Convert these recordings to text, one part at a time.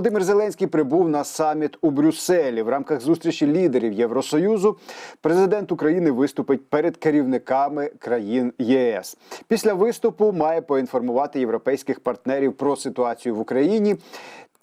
Володимир Зеленський прибув на саміт у Брюсселі. В рамках зустрічі лідерів Євросоюзу президент України виступить перед керівниками країн ЄС. Після виступу має поінформувати європейських партнерів про ситуацію в Україні.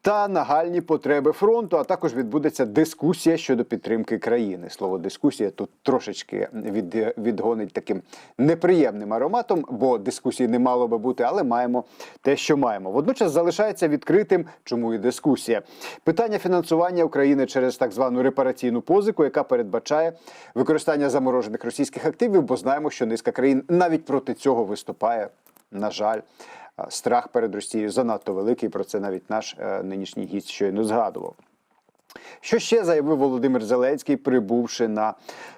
Та нагальні потреби фронту, а також відбудеться дискусія щодо підтримки країни. Слово дискусія тут трошечки від, відгонить таким неприємним ароматом, бо дискусії не мало би бути, але маємо те, що маємо. Водночас залишається відкритим, чому і дискусія. Питання фінансування України через так звану репараційну позику, яка передбачає використання заморожених російських активів, бо знаємо, що низка країн навіть проти цього виступає. На жаль, страх перед Росією занадто великий. Про це навіть наш е, нинішній гість щойно згадував. Що ще заявив Володимир Зеленський, прибувши на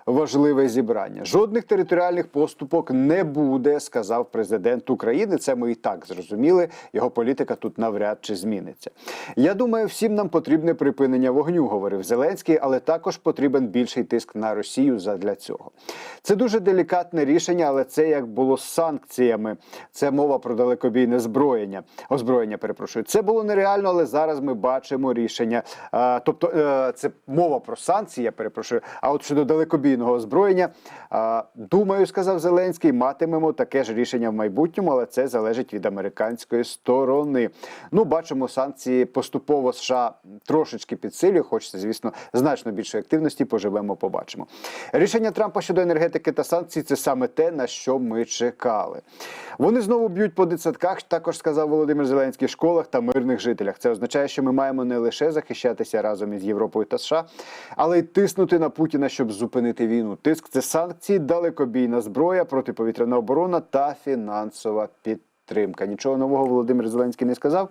важливе зібрання? Жодних територіальних поступок не буде, сказав президент України. Це ми і так зрозуміли. Його політика тут навряд чи зміниться. Я думаю, всім нам потрібне припинення вогню, говорив Зеленський, але також потрібен більший тиск на Росію задля цього. Це дуже делікатне рішення, але це як було з санкціями. Це мова про далекобійне зброєння. Озброєння, перепрошую. Це було нереально, але зараз ми бачимо рішення. А, тобто е, це мова про санкції, я перепрошую. А от щодо далекобійного озброєння, думаю, сказав Зеленський, матимемо таке ж рішення в майбутньому, але це залежить від американської сторони. Ну, бачимо, санкції поступово США трошечки підсилює. Хочеться, звісно, значно більшої активності. Поживемо, побачимо. Рішення Трампа щодо енергетики та санкцій це саме те, на що ми чекали. Вони знову б'ють по дитсадках, також сказав Володимир Зеленський, школах та мирних жителях. Це означає, що ми маємо не лише захищатися разом із Європою та США, але й тиснути на Путіна, щоб зупинити війну. Тиск це санкції, далекобійна зброя, протиповітряна оборона та фінансова підтримка. Нічого нового Володимир Зеленський не сказав.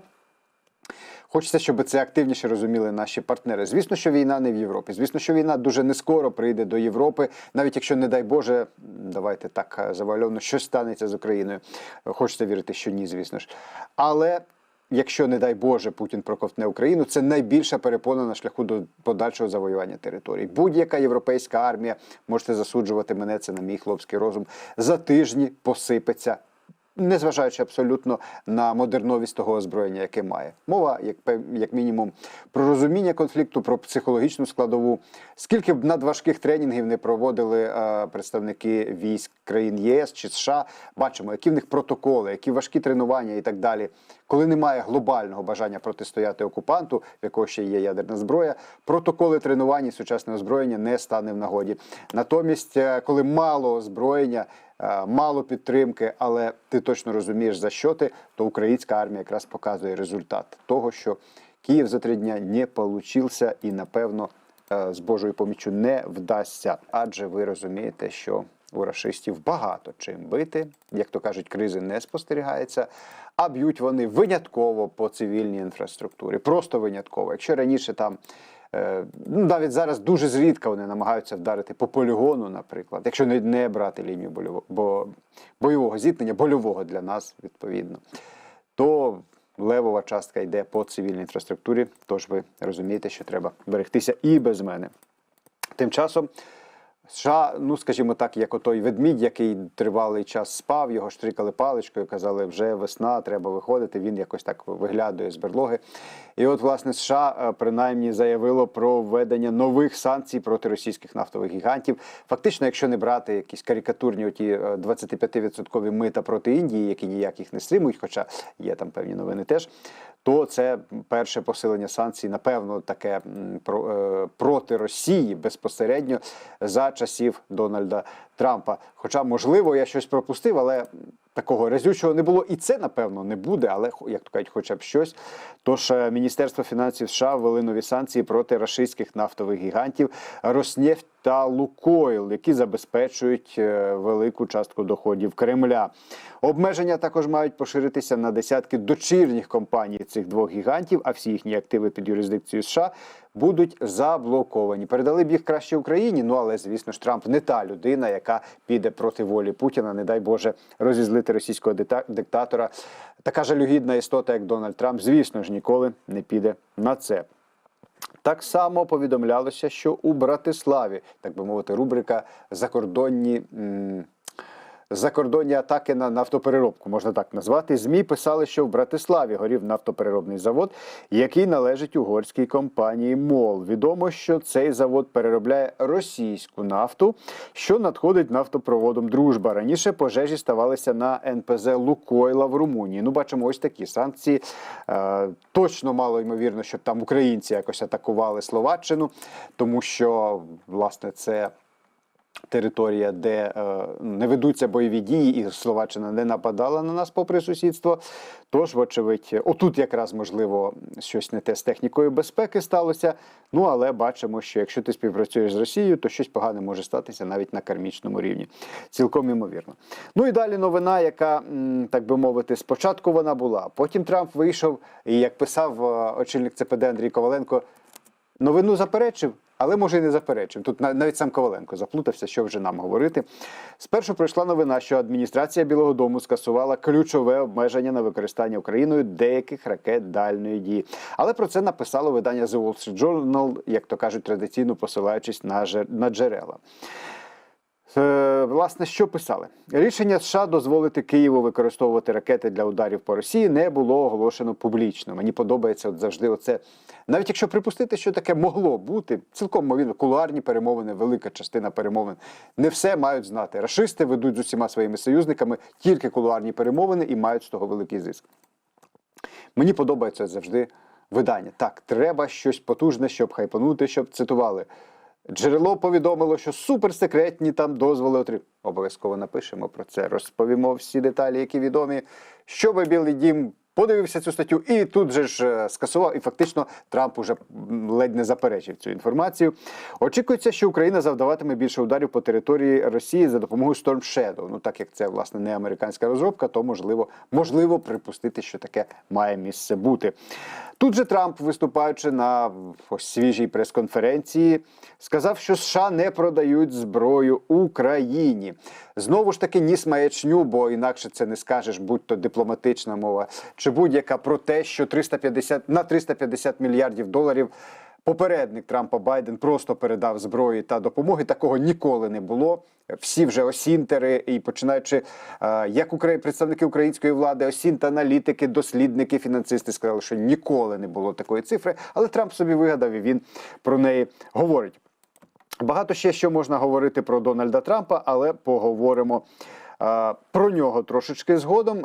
Хочеться, щоб це активніше розуміли наші партнери. Звісно, що війна не в Європі. Звісно, що війна дуже не скоро прийде до Європи, навіть якщо, не дай Боже, давайте так е, завальовано, щось станеться з Україною. Хочеться вірити, що ні, звісно ж. Але якщо, не дай Боже, Путін проковтне Україну, це найбільша перепона на шляху до подальшого завоювання територій. Будь-яка європейська армія, можете засуджувати мене, це на мій хлопський розум, за тижні посипеться незважаючи абсолютно на модерновість того озброєння, яке має. Мова, як як мінімум, про розуміння конфлікту, про психологічну складову. Скільки б надважких тренінгів не проводили е, представники військ країн ЄС чи США, бачимо, які в них протоколи, які важкі тренування і так далі. Коли немає глобального бажання протистояти окупанту, в якого ще є ядерна зброя, протоколи тренувань і сучасне озброєння не стане в нагоді. Натомість, е, коли мало озброєння, мало підтримки, але ти точно розумієш за що ти, то українська армія якраз показує результат того, що Київ за три дня не получився і напевно е, з Божою поміччю не вдасться. Адже ви розумієте, що у рашистів багато чим бити, як то кажуть, кризи не спостерігається. А б'ють вони винятково по цивільній інфраструктурі, просто винятково. Якщо раніше там е, ну навіть зараз дуже зрідка вони намагаються вдарити по полігону, наприклад, якщо не, не брати лінію больового, бо, бойового зіткнення, больового для нас відповідно, то левова частка йде по цивільній інфраструктурі. Тож ви розумієте, що треба берегтися і без мене. Тим часом. США, ну скажімо так, як отой ведмідь, який тривалий час спав, його штрикали паличкою, казали, вже весна, треба виходити. Він якось так виглядає з берлоги. І от, власне, США е, принаймні заявило про введення нових санкцій проти російських нафтових гігантів. Фактично, якщо не брати якісь карикатурні оті 25% мита проти Індії, які ніяк їх не стримують, хоча є там певні новини теж. То це перше посилення санкцій, напевно, таке проти Росії безпосередньо за часів Дональда Трампа. Хоча, можливо, я щось пропустив, але такого разючого не було. І це, напевно, не буде, але як то кажуть, хоча б щось. Тож е, Міністерство фінансів США ввели нові санкції проти рашистських нафтових гігантів Роснефть та Лукойл, які забезпечують е, велику частку доходів Кремля. Обмеження також мають поширитися на десятки дочірніх компаній цих двох гігантів, а всі їхні активи під юрисдикцією США будуть заблоковані. Передали б їх краще Україні. Ну але звісно ж Трамп не та людина, яка піде проти волі Путіна. Не дай Боже розізлити російського диктатора. Така жалюгідна істота, як Дональд Трамп, звісно ж, ніколи не піде на це. Так само повідомлялося, що у Братиславі, так би мовити, рубрика закордонні. М закордонні атаки на нафтопереробку, можна так назвати. Змі писали, що в Братиславі горів нафтопереробний завод, який належить угорській компанії МОЛ. Відомо, що цей завод переробляє російську нафту, що надходить нафтопроводом Дружба. Раніше пожежі ставалися на НПЗ Лукойла в Румунії. Ну, бачимо, ось такі санкції. Е, точно мало ймовірно, щоб там українці якось атакували Словаччину, тому що власне це територія, де е, не ведуться бойові дії, і Словаччина не нападала на нас попри сусідство. Тож, вочевидь, отут якраз можливо щось не те з технікою безпеки сталося. Ну але бачимо, що якщо ти співпрацюєш з Росією, то щось погане може статися навіть на кармічному рівні. Цілком імовірно. Ну і далі новина, яка, так би мовити, спочатку вона була. Потім Трамп вийшов, і як писав е, очільник ЦПД Андрій Коваленко, новину заперечив, але може і не заперечив. Тут на- навіть сам Коваленко заплутався, що вже нам говорити. Спершу прийшла новина, що адміністрація Білого Дому скасувала ключове обмеження на використання Україною деяких ракет дальної дії. Але про це написало видання The Wall Street Journal, як то кажуть, традиційно посилаючись на джерела. Е, Власне, що писали? Рішення США дозволити Києву використовувати ракети для ударів по Росії не було оголошено публічно. Мені подобається от завжди оце. Навіть якщо припустити, що таке могло бути, цілком мовірно, кулуарні перемовини, велика частина перемовин. Не все мають знати. Рашисти ведуть з усіма своїми союзниками тільки кулуарні перемовини і мають з того великий зиск. Мені подобається завжди видання. Так, треба щось потужне, щоб хайпанути, щоб цитували. Джерело повідомило, що суперсекретні там дозволи отримали. Обов'язково напишемо про це, розповімо всі деталі, які відомі. Щоби Білий Дім подивився цю статтю і тут же ж е, скасував. І фактично Трамп уже ледь не заперечив цю інформацію. Очікується, що Україна завдаватиме більше ударів по території Росії за допомогою Storm Shadow. Ну так як це власне не американська розробка, то можливо, можливо припустити, що таке має місце бути. Тут же Трамп, виступаючи на свіжій прес-конференції, сказав, що США не продають зброю Україні. Знову ж таки, ніс маячню, бо інакше це не скажеш, будь то дипломатична мова, чи будь-яка про те, що 350, на 350 мільярдів доларів попередник Трампа Байден просто передав зброї та допомоги. Такого ніколи не було. Всі вже осінтери, і починаючи е, як представники української влади, осінт-аналітики, дослідники, фінансисти сказали, що ніколи не було такої цифри. Але Трамп собі вигадав і він про неї говорить. Багато ще що можна говорити про Дональда Трампа, але поговоримо е, про нього трошечки згодом.